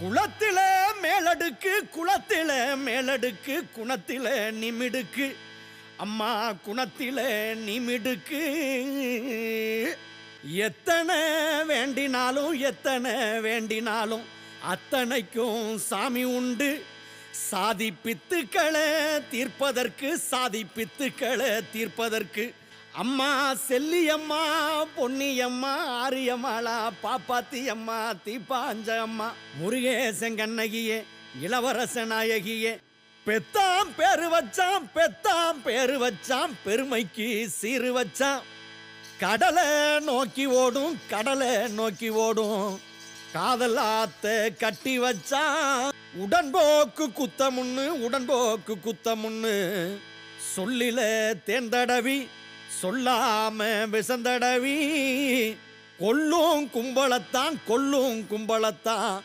குளத்தில மேலடுக்கு குளத்தில மேலடுக்கு குணத்தில நிமிடுக்கு. அம்மா குணத்தில நிமிடுக்கு. எத்தனை வேண்டினாலும் எத்தனை வேண்டினாலும் அத்தனைக்கும் சாமி உண்டு. சாதி பித்துக்களை தீர்ப்பதற்கு சாதி பித்துக்களை தீர்ப்பதற்கு அம்மா செல்லியம்மா பொன்னியம்மா ஆரியம்மாளா பாப்பாத்தி அம்மா தீப்பாஞ்ச அம்மா முருகேசன் கண்ணகியே இளவரச நாயகியே பெத்தாம் பேரு வச்சான் பெத்தாம் பேரு வச்சான் பெருமைக்கு சீரு வச்சான் கடலை நோக்கி ஓடும் கடலை நோக்கி ஓடும். காதலாத்த கட்டி வச்சான் உடன்போக்கு குத்தமுன்னு உடன்போக்கு குத்தமுன்னு. சொல்லில தேர்ந்தடவி சொல்லாம விசந்தடவி கொல்லும் கும்பலத்தான் கொல்லும் கும்பலத்தான்.